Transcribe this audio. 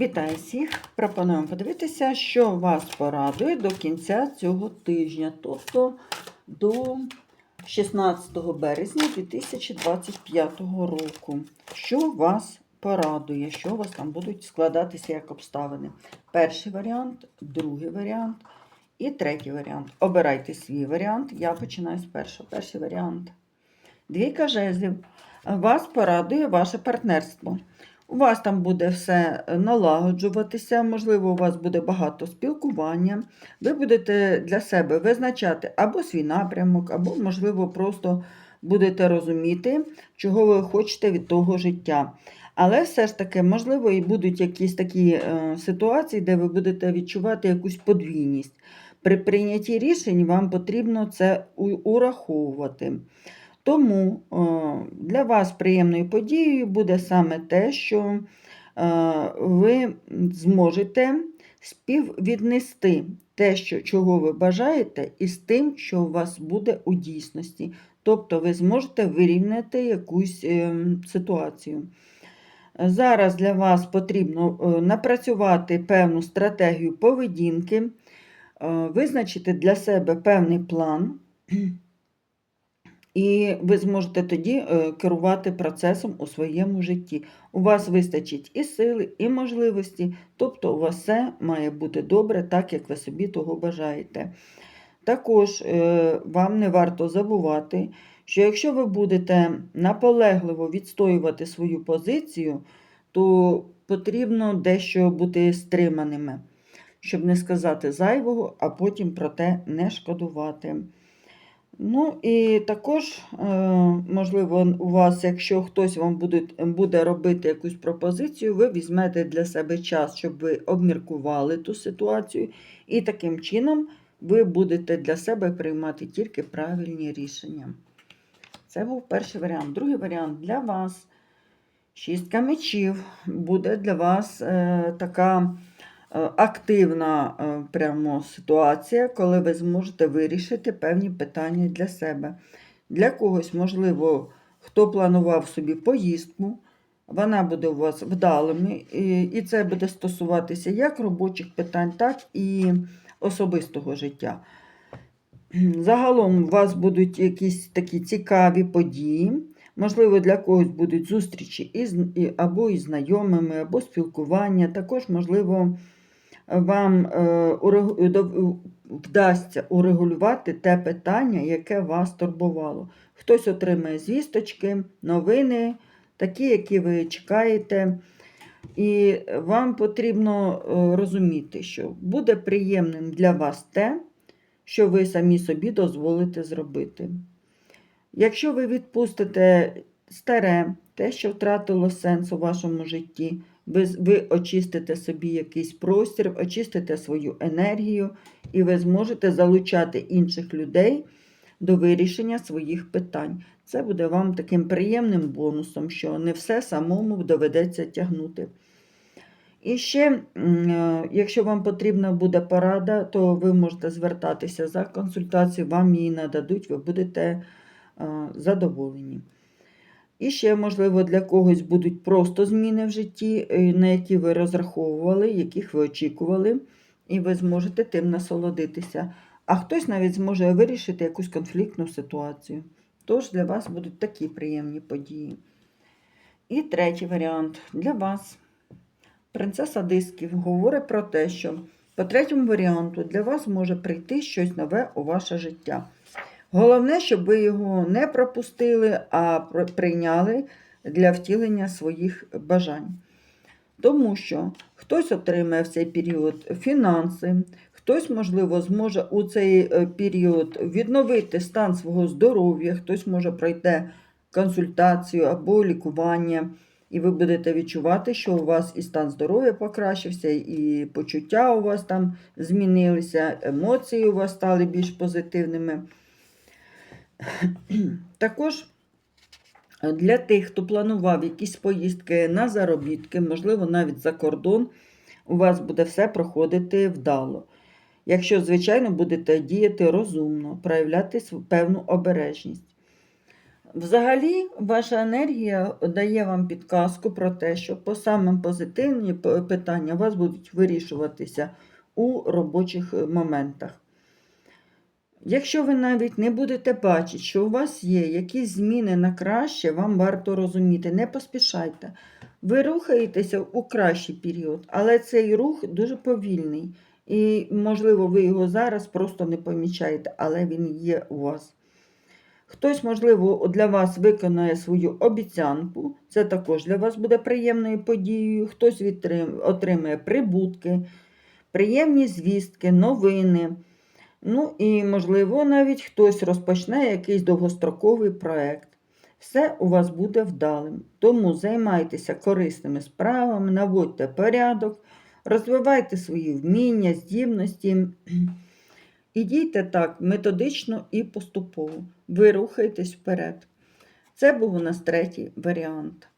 Вітаю всіх! Пропонуємо подивитися, що вас порадує до кінця цього тижня, тобто до 16 березня 2025 року. Що вас порадує, що у вас там будуть складатися як обставини? Перший варіант, другий варіант і третій варіант. Обирайте свій варіант. Я починаю з першого. Перший варіант. Двійка жезлів. Вас порадує ваше партнерство. У вас там буде все налагоджуватися, можливо, у вас буде багато спілкування. Ви будете для себе визначати або свій напрямок, або, можливо, просто будете розуміти, чого ви хочете від того життя. Але все ж таки, можливо, і будуть якісь такі е, ситуації, де ви будете відчувати якусь подвійність. При прийнятті рішень вам потрібно це ураховувати. Тому е, для вас приємною подією буде саме те, що е, ви зможете співвіднести те, що, чого ви бажаєте, із тим, що у вас буде у дійсності. Тобто ви зможете вирівняти якусь е, ситуацію. Зараз для вас потрібно напрацювати певну стратегію поведінки, визначити для себе певний план. І ви зможете тоді е, керувати процесом у своєму житті. У вас вистачить і сили, і можливості, тобто у вас все має бути добре, так як ви собі того бажаєте. Також е, вам не варто забувати, що якщо ви будете наполегливо відстоювати свою позицію, то потрібно дещо бути стриманими, щоб не сказати зайвого, а потім про те не шкодувати. Ну і також, е, можливо, у вас, якщо хтось вам буде, буде робити якусь пропозицію, ви візьмете для себе час, щоб ви обміркували ту ситуацію, і таким чином ви будете для себе приймати тільки правильні рішення. Це був перший варіант. Другий варіант для вас. Шістка мечів буде для вас е, така активна е, прямо ситуація, коли ви зможете вирішити певні питання для себе. Для когось, можливо, хто планував собі поїздку, вона буде у вас вдалими, і, це буде стосуватися як робочих питань, так і особистого життя. Загалом у вас будуть якісь такі цікаві події. Можливо, для когось будуть зустрічі із, або із знайомими, або спілкування. Також, можливо, вам е, урег- дов- вдасться урегулювати те питання, яке вас турбувало. Хтось отримає звісточки, новини, такі, які ви чекаєте. І вам потрібно е, розуміти, що буде приємним для вас те, що ви самі собі дозволите зробити. Якщо ви відпустите старе, те, що втратило сенс у вашому житті, ви, очистите собі якийсь простір, очистите свою енергію, і ви зможете залучати інших людей до вирішення своїх питань. Це буде вам таким приємним бонусом, що не все самому доведеться тягнути. І ще, е, якщо вам потрібна буде порада, то ви можете звертатися за консультацією, вам її нададуть, ви будете е, задоволені. І ще, можливо, для когось будуть просто зміни в житті, е, на які ви розраховували, яких ви очікували, і ви зможете тим насолодитися. А хтось навіть зможе вирішити якусь конфліктну ситуацію. Тож для вас будуть такі приємні події. І третій варіант для вас. Принцеса дисків говорить про те, що по третьому варіанту для вас може прийти щось нове у ваше життя. Головне, щоб ви його не пропустили, а прийняли для втілення своїх бажань. Тому що хтось отримає в цей період фінанси, хтось, можливо, зможе у цей е, період відновити стан свого здоров'я, хтось може пройти консультацію або лікування, і ви будете відчувати, що у вас і стан здоров'я покращився, і почуття у вас там змінилися, емоції у вас стали більш позитивними. Також е, для тих, хто планував якісь поїздки на заробітки, можливо, навіть за кордон, у вас буде все проходити вдало. Якщо, звичайно, будете діяти розумно, проявляти певну обережність. Взагалі, ваша енергія дає вам підказку про те, що по самим позитивні питання у вас будуть вирішуватися у робочих е, моментах. Якщо ви навіть не будете бачити, що у вас є якісь зміни на краще, вам варто розуміти, не поспішайте. Ви рухаєтеся у кращий період, але цей рух дуже повільний. І, можливо, ви його зараз просто не помічаєте, але він є у вас. Хтось, можливо, для вас виконає свою обіцянку, це також для вас буде приємною подією. Хтось отримає прибутки, приємні звістки, новини. Ну і, можливо, навіть хтось розпочне якийсь довгостроковий проект. Все у вас буде вдалим. Тому займайтеся корисними справами, наводьте порядок, розвивайте свої вміння, здібності. І дійте так методично і поступово. Ви рухаєтесь вперед. Це був у нас третій варіант.